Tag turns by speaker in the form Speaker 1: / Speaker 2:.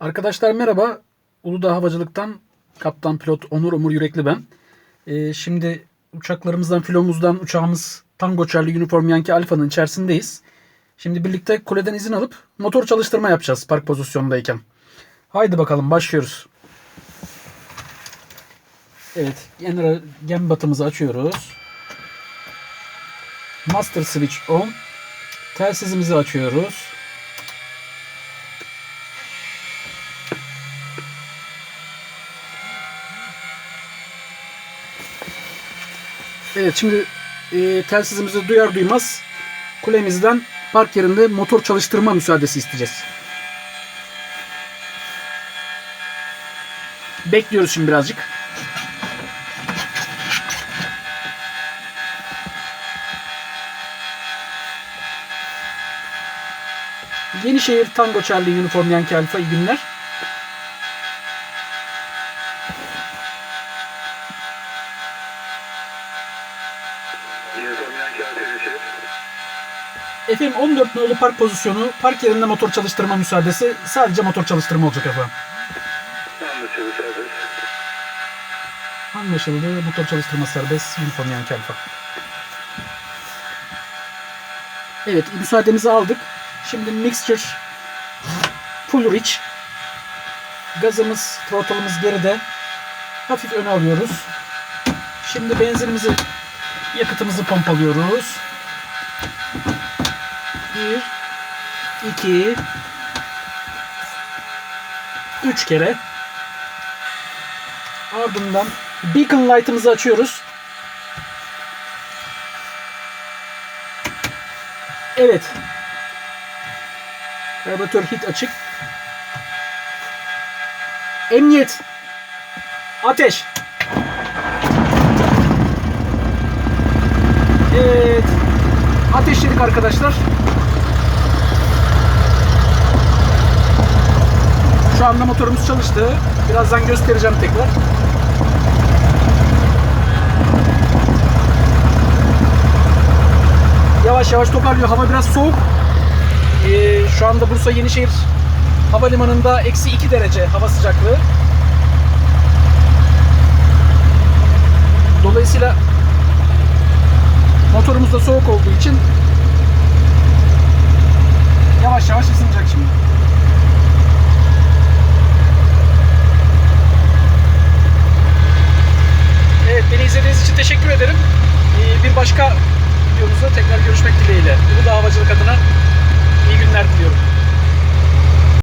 Speaker 1: Arkadaşlar merhaba. Uludağ Havacılık'tan kaptan pilot Onur Umur Yürekli ben. Ee, şimdi uçaklarımızdan, filomuzdan uçağımız Tango Charlie Uniform Yankee Alpha'nın içerisindeyiz. Şimdi birlikte kuleden izin alıp motor çalıştırma yapacağız park pozisyondayken. Haydi bakalım başlıyoruz. Evet, general gem batımızı açıyoruz. Master switch on. Telsizimizi açıyoruz. Evet şimdi e, telsizimizi duyar duymaz kulemizden park yerinde motor çalıştırma müsaadesi isteyeceğiz. Bekliyoruz şimdi birazcık. Yenişehir Tango Charlie Uniform Yankee Alfa iyi günler. Uniform Yankee Altyazı Efendim 14 nolu park pozisyonu, park yerinde motor çalıştırma müsaadesi sadece motor çalıştırma olacak efendim.
Speaker 2: Anlaşıldı serbest.
Speaker 1: Anlaşıldı. Motor çalıştırma serbest. Uniform Yankee Alfa. Evet müsaademizi aldık. Şimdi mixture full rich. Gazımız, throttle'ımız geride. Hafif öne alıyoruz. Şimdi benzinimizi, yakıtımızı pompalıyoruz. Bir, iki, üç kere. Ardından beacon light'ımızı açıyoruz. Evet. Karbüratör hit açık. Emniyet. Ateş. Evet. Ateşledik arkadaşlar. Şu anda motorumuz çalıştı. Birazdan göstereceğim tekrar. Yavaş yavaş toparlıyor. Hava biraz soğuk. Ee, şu anda Bursa Yenişehir Havalimanı'nda eksi 2 derece hava sıcaklığı. Dolayısıyla Motorumuz da soğuk olduğu için yavaş yavaş ısınacak şimdi. Evet beni izlediğiniz için teşekkür ederim. Ee, bir başka videomuzda tekrar görüşmek dileğiyle. Bu da havacılık adına iyi günler diliyorum.